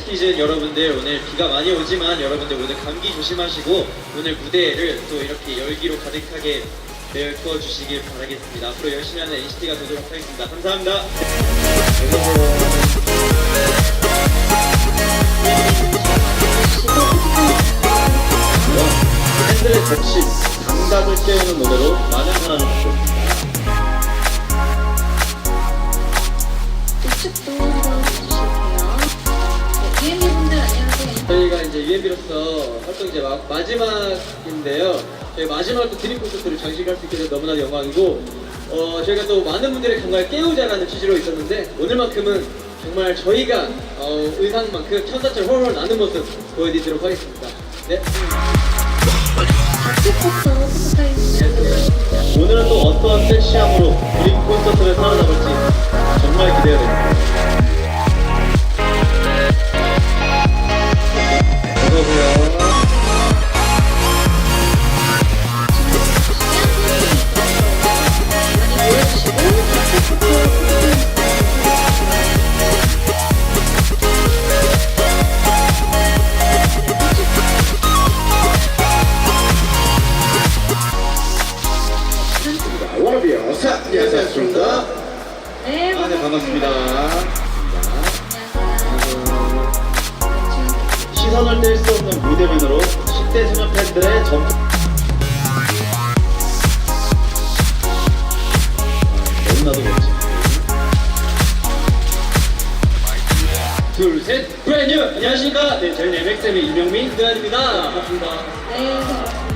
NCT즌 여러분들 오늘 비가 많이 오지만 여러분들 오늘 감기 조심하시고 오늘 무대를 또 이렇게 열기로 가득하게 메꿔 주시길 바라겠습니다. 앞으로 열심히 하는 NCT가 되도록 하겠습니다. 감사합니다. 팬들의 적심, 감각을 깨우는 노래로 많은 사랑을 받고 있습니다. 이제 UMB로서 활동 이제 마, 마지막인데요. 저희 마지막으로 드림 콘서트를 장식할 수 있게 돼서 너무나도 영광이고, 어, 저희가 또 많은 분들의 감각을 깨우자라는 취지로 있었는데, 오늘만큼은 정말 저희가 어, 의상만큼 천사처럼 훨훨 나는 모습 보여드리도록 하겠습니다. 네. 오늘은 또 어떤 섹시함으로 드림 반갑습니다. 네, 아, 네, 반갑습니다. 안녕하세요. 시선을 뗄 수 없는 무대맨으로 10대 소녀 팬들의 점 너무나도 멋진 둘, 셋, 브랜뉴! 안녕하십니까? 네, 저희는 MXM의 이명민, 도현입니다. 반갑습니다. 네, 반갑습니다.